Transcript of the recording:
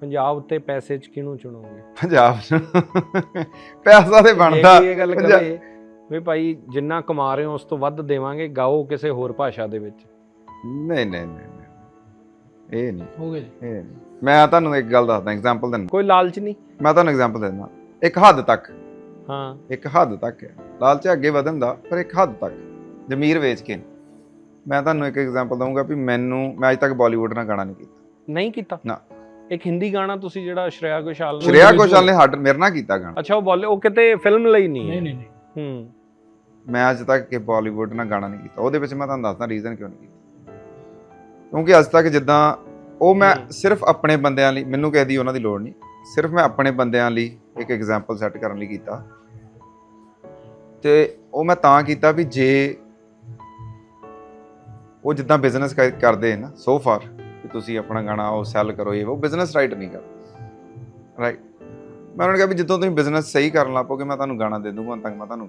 ਪੰਜਾਬ ਤੇ ਪੈਸੇ ਚ ਕਿਹਨੂੰ ਚੁਣੋਗੇ? ਪੰਜਾਬ 'ਚ? ਪੈਸਾ ਤੇ ਬਣਦਾ। ਇਹ ਗੱਲ ਕਰੇ ਵੀ ਭਾਈ ਜਿੰਨਾ ਕਮਾ ਰਹੇ ਹੋ ਉਸ ਤੋਂ ਵੱਧ ਦੇਵਾਂਗੇ ਗਾਓ ਕਿਸੇ ਹੋਰ ਭਾਸ਼ਾ ਦੇ ਵਿੱਚ। ਨਹੀਂ ਨਹੀਂ ਨਹੀਂ। ਇਹ ਨਹੀਂ। ਹੋ ਗਿਆ ਜੀ। ਇਹ ਮੈਂ ਤੁਹਾਨੂੰ ਇੱਕ ਗੱਲ ਦੱਸਦਾ ਐਗਜ਼ਾਮਪਲ ਦਿੰਦਾ। ਕੋਈ ਲਾਲਚ ਨਹੀਂ? ਮੈਂ ਤੁਹਾਨੂੰ ਐਗਜ਼ਾਮਪਲ ਦਿੰਦਾ। ਇੱਕ ਹੱਦ ਤੱਕ। ਹਾਂ। ਇੱਕ ਹੱਦ ਤੱਕ ਹੈ। ਲਾਲਚ ਅੱਗੇ ਵਧਣ ਦਾ ਪਰ ਇੱਕ ਹੱਦ ਤੱਕ। ਜ਼ਮੀਰ ਵੇਚ ਕੇ। ਮੈਂ ਤੁਹਾਨੂੰ ਇੱਕ ਐਗਜ਼ਾਮਪਲ ਦਊਂਗਾ ਵੀ ਮੈਨੂੰ ਮੈਂ ਅੱਜ ਤੱਕ ਬਾਲੀਵੁੱਡ ਨਾਲ ਗਾਣਾ ਨਹੀਂ ਕੀਤਾ। ਨਹੀਂ ਕੀਤਾ? ਨਾ। ਇੱਕ ਹਿੰਦੀ ਗਾਣਾ ਤੁਸੀਂ ਜਿਹੜਾ ਸ਼੍ਰੇਆ ਘੋਸ਼ਾਲ ਸ਼੍ਰੇਆ ਘੋਸ਼ਾਲ ਨੇ ਹੱਡ ਮੇਰੇ ਨਾਲ ਕੀਤਾ ਗਾਣਾ। ਅੱਛਾ ਉਹ ਬੋਲੇ ਉਹ ਕਿਤੇ ਫਿਲਮ ਲਈ ਨਹੀਂ ਨਹੀਂ ਹੈ? ਨਹੀਂ ਨਹੀਂ ਹੂੰ। ਮੈਂ ਅੱਜ ਤੱਕ ਕਿ ਬਾਲੀਵੁੱਡ ਨਾਲ ਗਾਣਾ ਨਹੀਂ ਕੀਤਾ। ਉਹਦੇ ਵਿੱਚ ਮੈਂ ਤੁਹਾਨੂੰ ਦੱਸਦਾ ਰੀਜ਼ਨ ਕਿਉਂ ਨਹੀਂ ਕੀਤਾ। ਕਿਉਂਕਿ ਅੱਜ ਤੱਕ ਜਿੱਦਾਂ ਉਹ ਮੈਂ। ਸਿਰਫ ਆਪਣੇ ਬੰਦਿਆਂ ਲਈ ਮੈਨੂੰ ਕਿਸੇ ਦੀ ਉਹਨਾਂ ਦੀ ਲੋੜ ਨਹੀਂ। ਸਿਰਫ ਮੈਂ ਆਪਣੇ ਬੰਦਿਆਂ ਲਈ ਇੱਕ ਐਗਜ਼ਾਮਪਲ ਸੈੱਟ ਕਰਨ ਲਈ ਕੀਤਾ। ਤੇ ਉਹ ਮੈਂ ਤਾਂ ਕੀਤਾ ਵੀ ਜੇ ਉਹ ਜਿੱਦਾਂ ਬਿਜ਼ਨਸ ਕਰਦੇ ਨਾ ਸੋ ਫਾਰ ਕਿ ਤੁਸੀਂ ਆਪਣਾ ਗਾਣਾ ਉਹ ਸੈੱਲ ਕਰੋ, ਇਹ ਉਹ ਬਿਜ਼ਨਸ ਰਾਈਟ ਨਹੀਂ ਕਰ ਰਾਈਟ ਮੈਂ ਉਹਨਾਂ ਨੂੰ ਕਿਹਾ ਵੀ ਜਦੋਂ ਤੁਸੀਂ ਬਿਜ਼ਨਸ ਸਹੀ ਕਰਨ ਲੱਗ ਪਓਗੇ ਮੈਂ ਤੁਹਾਨੂੰ ਗਾਣਾ ਦੇ ਦੂੰਗਾ, ਹੁਣ ਤੱਕ ਮੈਂ ਤੁਹਾਨੂੰ ਗਾਣਾ